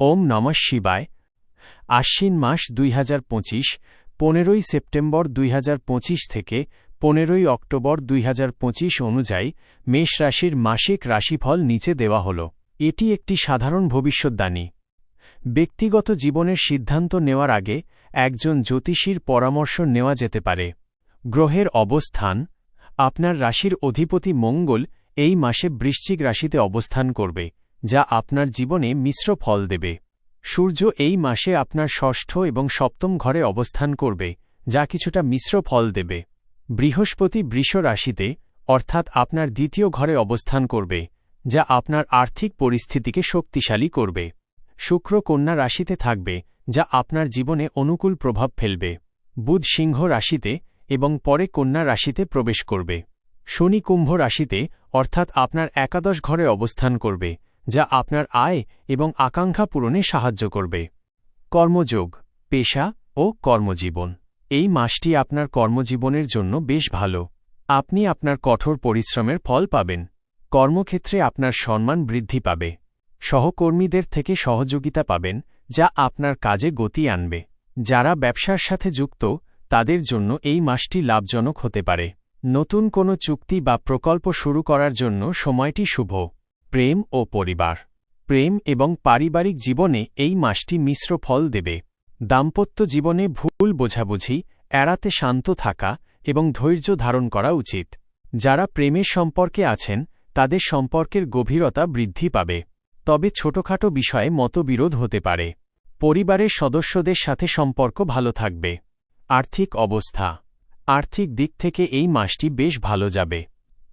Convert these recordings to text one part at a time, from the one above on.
ওম নমঃ শিবায়। আশ্বিন মাস দুই হাজার পঁচিশ, পনেরোই সেপ্টেম্বর দুই হাজার পঁচিশ থেকে পনেরোই অক্টোবর দুই হাজার পঁচিশ অনুযায়ী মেষ রাশির মাসিক রাশিফল নিচে দেওয়া হল। এটি একটি সাধারণ ভবিষ্যদ্বাণী। ব্যক্তিগত জীবনের সিদ্ধান্ত নেওয়ার আগে একজন জ্যোতিষীর পরামর্শ নেওয়া যেতে পারে। গ্রহের অবস্থান, আপনার রাশির অধিপতি মঙ্গল এই মাসে বৃশ্চিক রাশিতে অবস্থান করবে। যা আপনার জীবনে মিশ্র ফল দেবে। সূর্য এই মাসে আপনার ষষ্ঠ এবং সপ্তম ঘরে অবস্থান করবে, যা কিছুটা মিশ্র ফল দেবে। বৃহস্পতি বৃষ রাশিতে, অর্থাৎ আপনার দ্বিতীয় ঘরে অবস্থান করবে, যা আপনার আর্থিক পরিস্থিতিকে শক্তিশালী করবে। শুক্র কন্যা রাশিতে থাকবে, যা আপনার জীবনে অনুকূল প্রভাব ফেলবে। বুধ সিংহ রাশিতে এবং পরে কন্যা রাশিতে প্রবেশ করবে। শনি কুম্ভ রাশিতে, অর্থাৎ আপনার একাদশ ঘরে অবস্থান করবে যা আপনার আয় এবং আকাঙ্ক্ষা পূরণে সাহায্য করবে। কর্মযোগ, পেশা ও কর্মজীবন। এই মাসটি আপনার কর্মজীবনের জন্য বেশ ভালো। আপনি আপনার কঠোর পরিশ্রমের ফল পাবেন। কর্মক্ষেত্রে আপনার সম্মান বৃদ্ধি পাবে। সহকর্মীদের থেকে সহযোগিতা পাবেন, যা আপনার কাজে গতি আনবে। যারা ব্যবসার সাথে যুক্ত, তাদের জন্য এই মাসটি লাভজনক হতে পারে। নতুন কোনো চুক্তি বা প্রকল্প শুরু করার জন্য সময়টি শুভ। প্রেম ও পরিবার। প্রেম এবং পারিবারিক জীবনে এই মাসটি মিশ্র ফল দেবে। দাম্পত্য জীবনে ভুল বোঝাবুঝি, এড়াতে শান্ত থাকা এবং ধৈর্য ধারণ করা উচিত। যারা প্রেমের সম্পর্কে আছেন, তাদের সম্পর্কের গভীরতা বৃদ্ধি পাবে। তবে ছোটখাটো বিষয়ে মতবিরোধ হতে পারে। পরিবারের সদস্যদের সাথে সম্পর্ক ভালো থাকবে। আর্থিক অবস্থা। আর্থিক দিক থেকে এই মাসটি বেশ ভালো যাবে।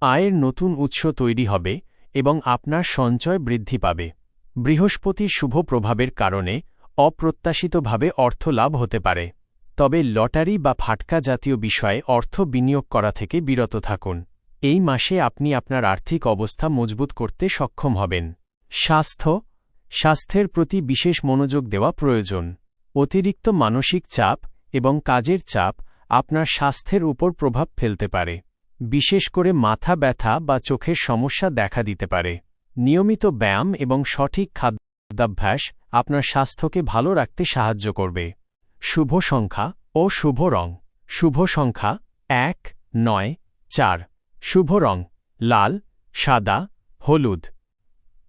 আয়ের নতুন উৎস তৈরি হবে। এবং আপনার সঞ্চয় বৃদ্ধি পাবে। বৃহস্পতির শুভ প্রভাবের কারণে অপ্রত্যাশিতভাবে অর্থ লাভ হতে পারে। তবে লটারি বা ফাটকা জাতীয় বিষয়ে অর্থ বিনিয়োগ করা থেকে বিরত থাকুন। এই মাসে আপনি আপনার আর্থিক অবস্থা মজবুত করতে সক্ষম হবেন। স্বাস্থ্য। স্বাস্থ্যের প্রতি বিশেষ মনোযোগ দেওয়া প্রয়োজন। অতিরিক্ত মানসিক চাপ এবং কাজের চাপ আপনার স্বাস্থ্যের উপর প্রভাব ফেলতে পারে। বিশেষ করে মাথা ব্যথা বা চোখের সমস্যা দেখা দিতে পারে। নিয়মিত ব্যায়াম এবং সঠিক খাদ্যাভ্যাস আপনার স্বাস্থ্যকে ভালো রাখতে সাহায্য করবে। শুভ সংখ্যা ও শুভ রং। শুভ সংখ্যা এক, নয়, চার। শুভ রং লাল, সাদা, হলুদ।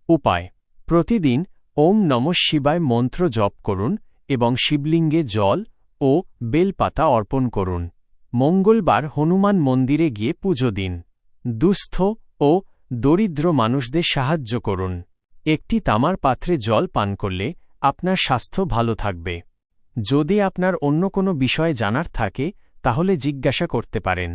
উপায়। প্রতিদিন ওম নম শিবায় মন্ত্র জপ করুন এবং শিবলিঙ্গে জল ও বেলপাতা অর্পণ করুন। মঙ্গলবার হনুমান মন্দিরে গিয়ে পুজো দিন। দুস্থ ও দরিদ্র মানুষদের সাহায্য করুন। একটি তামার পাত্রে জল পান করলে আপনার স্বাস্থ্য ভালো থাকবে। যদি আপনার অন্য কোনো বিষয়ে জানার থাকে, তাহলে জিজ্ঞাসা করতে পারেন।